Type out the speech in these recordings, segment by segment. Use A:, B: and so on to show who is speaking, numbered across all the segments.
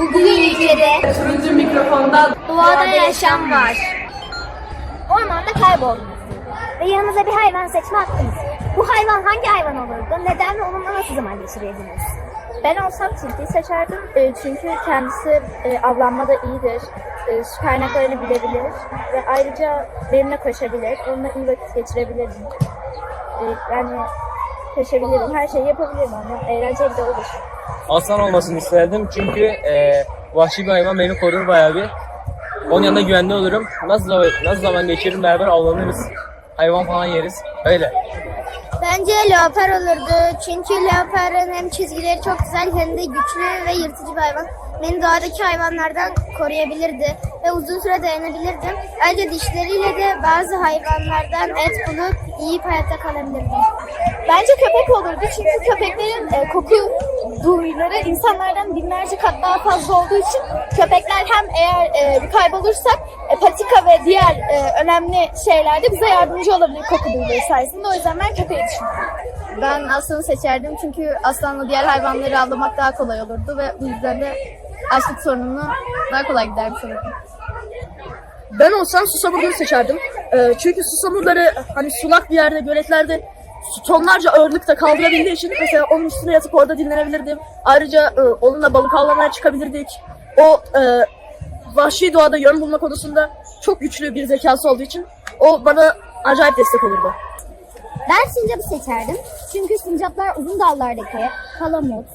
A: Bugün ülkede
B: Turuncu mikrofonda
A: doğada yaşam var. Ormanda kayboldunuz. Ve yanınıza bir hayvan seçme hakkınız. Bu hayvan hangi hayvan olurdu? Neden ve onunla nasıl zaman geçirirdiniz?
C: Ben olsam tilkiyi seçerdim E, çünkü kendisi e, avlanmada iyidir, e, su kaynaklarını bilebilir ve ayrıca benimle koşabilir, onunla iyi vakit geçirebilirim. E, yani koşabilirim, her şeyi yapabilirim ama eğlenceli de olur.
D: Aslan olmasını isterdim çünkü e, vahşi bir hayvan beni korur bayağı bir. Onun yanında güvende olurum. Nasıl nasıl zaman geçiririm beraber avlanırız. Hayvan falan yeriz. Öyle.
A: Bence leopar olurdu. Çünkü leoparın hem çizgileri çok güzel hem de güçlü ve yırtıcı bir hayvan. Beni doğadaki hayvanlardan koruyabilirdi ve uzun süre dayanabilirdim. Ayrıca dişleriyle de bazı hayvanlardan et bulup yiyip hayatta kalabilirdim.
C: Bence köpek olurdu çünkü köpeklerin e, koku duyuları insanlardan binlerce kat daha fazla olduğu için köpekler hem eğer e, bir kaybolursak e, patika ve diğer e, önemli şeylerde bize yardımcı olabilir koku duyuları sayesinde. O yüzden ben köpeği düşünüyorum. Ben aslanı seçerdim çünkü aslanla diğer hayvanları avlamak daha kolay olurdu ve bu yüzden de açlık sorununu daha kolay gidermiş olurdum.
E: Ben olsam susamurları seçerdim. Ee, çünkü susamurları hani sulak bir yerde, göletlerde tonlarca ağırlıkta kaldırabildiği için mesela onun üstüne yatıp orada dinlenebilirdim. Ayrıca e, onunla balık avlamaya çıkabilirdik. O e, vahşi doğada yön bulma konusunda çok güçlü bir zekası olduğu için o bana acayip destek olurdu.
A: Ben sincapı seçerdim. Çünkü sincaplar uzun dallardaki palamut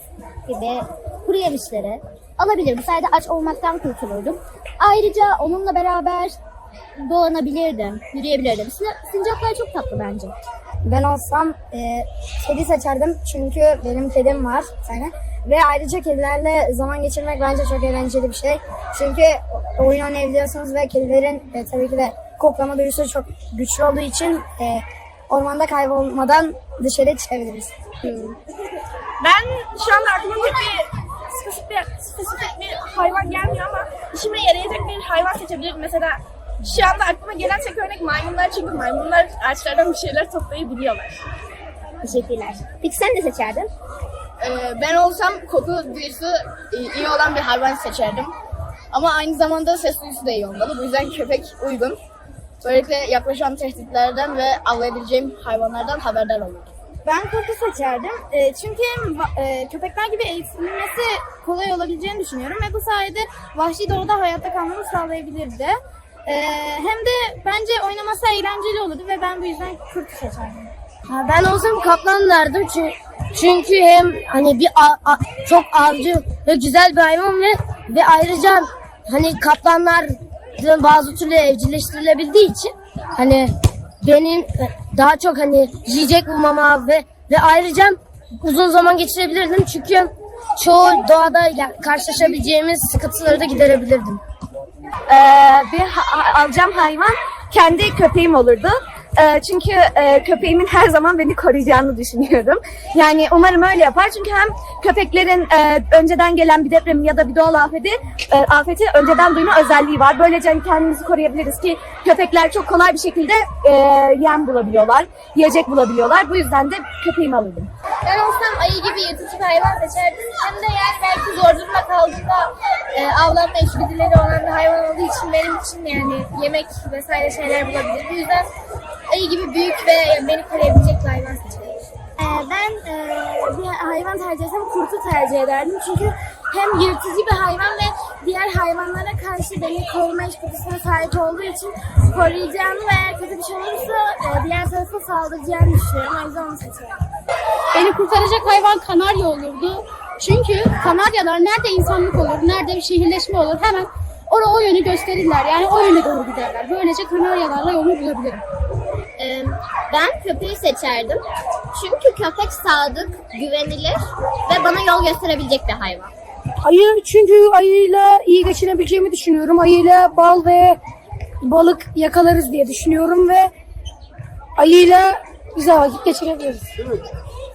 A: gibi kuru yemişleri alabilir. Bu sayede aç olmaktan kurtulurdum. Ayrıca onunla beraber dolanabilirdim, yürüyebilirdim. Sin- Sincaplar çok tatlı bence.
F: Ben olsam e, kedi seçerdim çünkü benim kedim var bir. Ve ayrıca kedilerle zaman geçirmek bence çok eğlenceli bir şey. Çünkü oyun oynayabiliyorsunuz ve kedilerin e, tabii ki de koklama duyusu çok güçlü olduğu için e, ormanda kaybolmadan dışarı çıkabiliriz.
B: Ben şu anda aklıma bir spesifik bir, bir hayvan gelmiyor ama işime yarayacak bir hayvan seçebilirim. Mesela şu anda aklıma gelen tek örnek maymunlar çünkü maymunlar ağaçlardan bir şeyler toplayabiliyorlar.
A: Teşekkürler. Peki sen ne seçerdin?
C: Ee, ben olsam koku duyusu iyi olan bir hayvan seçerdim. Ama aynı zamanda ses duyusu da iyi olmalı. Bu yüzden köpek uygun. Böylelikle yaklaşan tehditlerden ve avlayabileceğim hayvanlardan haberdar olurdum.
F: Ben kurtu seçerdim. E, çünkü e, köpekler gibi eğitilmesi kolay olabileceğini düşünüyorum ve bu sayede vahşi doğada hayatta kalmamı sağlayabilirdi. E, hem de bence oynaması eğlenceli olurdu ve ben bu yüzden kurtu seçerdim.
G: Ben olsam kaplan derdim çünkü, çünkü hem hani bir a- a- çok avcı ve güzel bir hayvan ve ve ayrıca hani kaplanlar bazı türlü evcilleştirilebildiği için hani benim daha çok hani yiyecek bulmama ve ve ayrıca uzun zaman geçirebilirdim çünkü çoğu doğada karşılaşabileceğimiz sıkıntıları da giderebilirdim.
H: Ee, bir ha- alacağım hayvan kendi köpeğim olurdu. Ee, çünkü e, köpeğimin her zaman beni koruyacağını düşünüyorum. Yani umarım öyle yapar. Çünkü hem köpeklerin e, önceden gelen bir depremi ya da bir doğal afeti, e, afeti önceden duyma özelliği var. Böylece hani kendimizi koruyabiliriz ki köpekler çok kolay bir şekilde e, yem bulabiliyorlar, yiyecek bulabiliyorlar. Bu yüzden de köpeğimi alırdım.
C: Ben olsam ayı gibi yırtıcı bir hayvan seçerdim. Hem de yani belki zor durumda kaldığımda e, avlanma içgüdüleri olan bir hayvan olduğu için benim için yani yemek vesaire şeyler bulabilir. Bu yüzden ayı gibi büyük ve yani beni koruyabilecek bir hayvan seçerdim.
F: Ee, ben e, bir hayvan tercih etsem kurtu tercih ederdim. Çünkü hem yırtıcı bir hayvan ve diğer hayvanlara karşı beni koruma içgüdüsüne sahip olduğu için koruyacağını ve kötü bir şey olursa e, diğer tarafa saldıracağını düşünüyorum. O yüzden onu seçiyorum.
I: Beni kurtaracak hayvan kanarya olurdu. Çünkü kanaryalar nerede insanlık olur, nerede bir şehirleşme olur hemen oraya o yönü gösterirler. Yani o yöne doğru giderler. Böylece kanaryalarla yolunu bulabilirim.
A: Ben köpeği seçerdim. Çünkü köpek sadık, güvenilir ve bana yol gösterebilecek bir hayvan.
G: Ayı çünkü ayıyla iyi geçinebileceğimi düşünüyorum. Ayıyla bal ve balık yakalarız diye düşünüyorum ve ayıyla güzel vakit geçirebiliriz.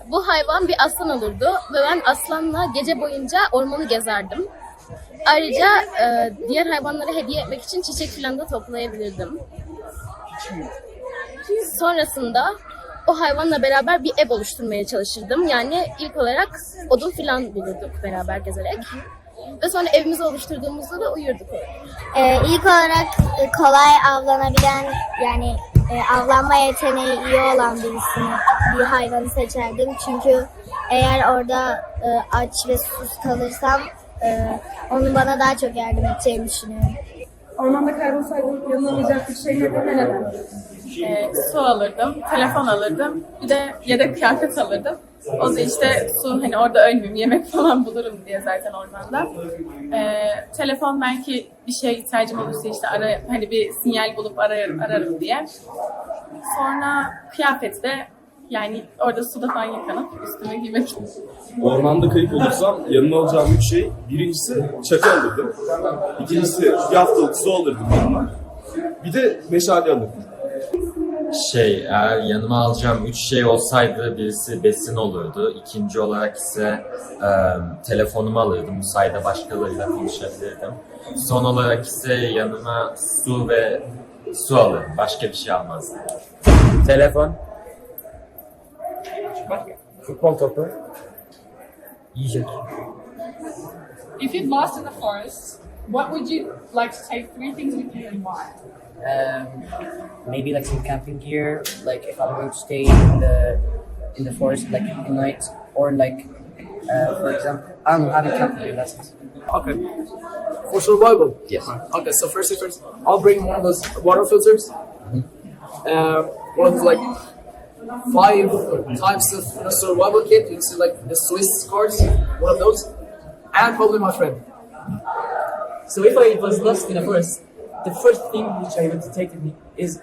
C: Bu hayvan bir aslan olurdu ve ben aslanla gece boyunca ormanı gezerdim. Ayrıca e, diğer hayvanlara hediye etmek için çiçek falan da toplayabilirdim. Sonrasında o hayvanla beraber bir ev oluşturmaya çalışırdım. Yani ilk olarak odun falan bulurduk beraber gezerek. Ve sonra evimizi oluşturduğumuzda da uyurduk.
A: Ee, ilk olarak e, kolay avlanabilen yani e, avlanma yeteneği iyi olan birisini bir hayvanı seçerdim. Çünkü eğer orada e, aç ve susuz kalırsam e, onun bana daha çok yardım edeceğini düşünüyorum.
J: Ormanda kaybolsaydım yanına alacak bir şey nedir neler?
K: Ee, su alırdım, telefon alırdım, bir de yedek kıyafet alırdım. O da işte su hani orada ölmeyeyim, yemek falan bulurum diye zaten ormanda. Ee, telefon belki bir şeye ihtiyacım olursa işte ara, hani bir sinyal bulup ararım, ararım diye. Sonra kıyafet de yani orada suda falan yıkanıp üstüme giymek.
L: Ormanda kayıp olursam yanıma alacağım üç şey. Birincisi çakı alırdım. İkincisi bir haftalık su alırdım yanıma. Bir de meşale alırdım.
M: Şey, eğer yanıma alacağım üç şey olsaydı birisi besin olurdu. İkinci olarak ise e, telefonumu alırdım. Bu sayede başkalarıyla konuşabilirdim. Son olarak ise yanıma su ve su alırdım. Başka bir şey almazdım.
D: Telefon. Futbol topu. Yiyecek.
J: If you'd lost in the forest, what would you like to take three things with you and why?
N: um, maybe like some camping gear, like if I'm going to stay in the in the forest like at night, or like uh, for example, I don't know, having camping gear lessons.
O: Okay. For survival?
N: Yes.
O: Okay, so first things first, I'll bring one of those water filters. Uh, one of those like five types of you know, survival kit. You see like the Swiss cards, one of those, and probably my friend.
N: So if I was lost in a forest, the first thing which I would take with me is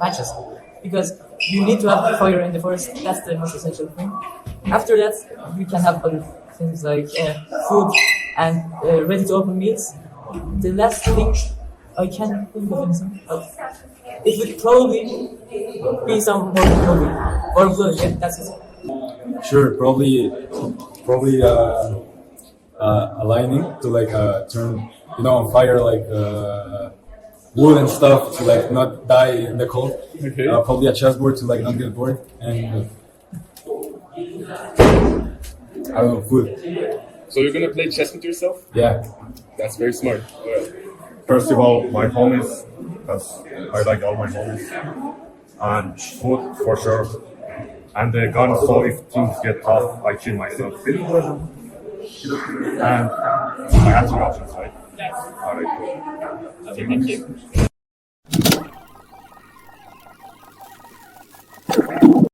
N: matches, because you need to have fire in the forest. That's the most essential thing. After that, you can have other things like uh, food and uh, ready-to-open meals. The last thing I can think of anything, but it would probably be some warm clothing. Warm clothing, yeah, that's it.
L: Sure, probably, probably uh, uh, a lining to like uh, turn, you know, on fire like uh, wood and stuff to like not die in the cold. Okay. Uh, probably a chessboard to like not get bored and I don't know, food.
P: So you're gonna play chess with yourself?
L: Yeah.
P: That's very smart.
L: First of all, my homies, because I like all my homies, and food for sure, and the gun. So if things get tough, I kill myself. Um, my answer options, right?
P: Yes.
L: All right.
P: Thank you.